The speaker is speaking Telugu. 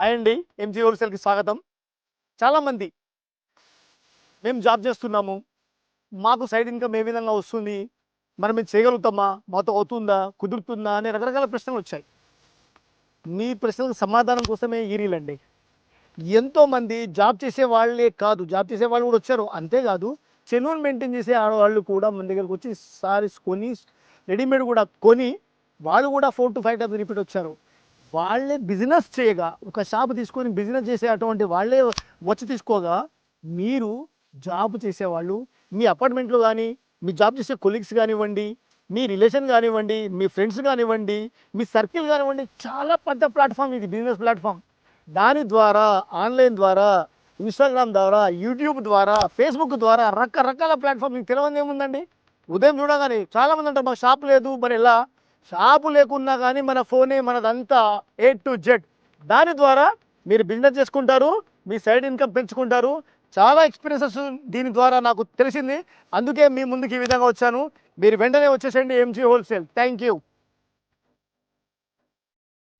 అండి ఎంజీ హోల్సేల్కి స్వాగతం. చాలామంది మేము జాబ్ చేస్తున్నాము. మాకు సైడ్ ఇన్కమ్ ఏ విధంగా వస్తుంది? మనం మేము చేయగలుగుతామా? మాతో అవుతుందా? కుదురుతుందా? అనే రకరకాల ప్రశ్నలు వచ్చాయి. మీ ప్రశ్నలకు సమాధానం కోసమే ఈరీలండి అండి. ఎంతోమంది జాబ్ చేసే వాళ్ళే కాదు. జాబ్ చేసే వాళ్ళు కూడా వచ్చారు. అంతేకాదు సెలూన్ మెయింటైన్ చేసే ఆడవాళ్ళు కూడా మన దగ్గరకు వచ్చి సారీస్ కొని రెడీమేడ్ కూడా కొని వాళ్ళు కూడా four to five times repeat వచ్చారు. వాళ్ళే బిజినెస్ చేయగా ఒక షాప్ తీసుకొని బిజినెస్ చేసే అటువంటి వాళ్ళే వచ్చి తీసుకోగా మీరు జాబ్ చేసేవాళ్ళు మీ అపార్ట్మెంట్లో కానీ మీ జాబ్ చేసే కొలీగ్స్ కానివ్వండి మీ రిలేషన్ కానివ్వండి మీ ఫ్రెండ్స్ కానివ్వండి మీ సర్కిల్ కానివ్వండి చాలా పెద్ద ప్లాట్ఫామ్ ఇది బిజినెస్ ప్లాట్ఫామ్. దాని ద్వారా ఆన్లైన్ ద్వారా ఇన్స్టాగ్రామ్ ద్వారా యూట్యూబ్ ద్వారా ఫేస్బుక్ ద్వారా రకరకాల ప్లాట్ఫామ్. మీకు తెలియదు ఏముందండి ఉదయం చూడగానే చాలామంది అంటారు మాకు షాప్ లేదు మరి ఎలా? షాపు లేకున్నా కానీ మన ఫోనే మనదంతా ఏ టు జెడ్ దాని ద్వారా మీరు బిజినెస్ చేసుకుంటారు మీ సైడ్ ఇన్కమ్ పెంచుకుంటారు. చాలా ఎక్స్పీరియన్సెస్ దీని ద్వారా నాకు తెలిసింది. అందుకే మీ ముందుకు ఈ విధంగా వచ్చాను. మీరు వెంటనే వచ్చేసేయండి ఎంజీ హోల్సేల్ థ్యాంక్ యూ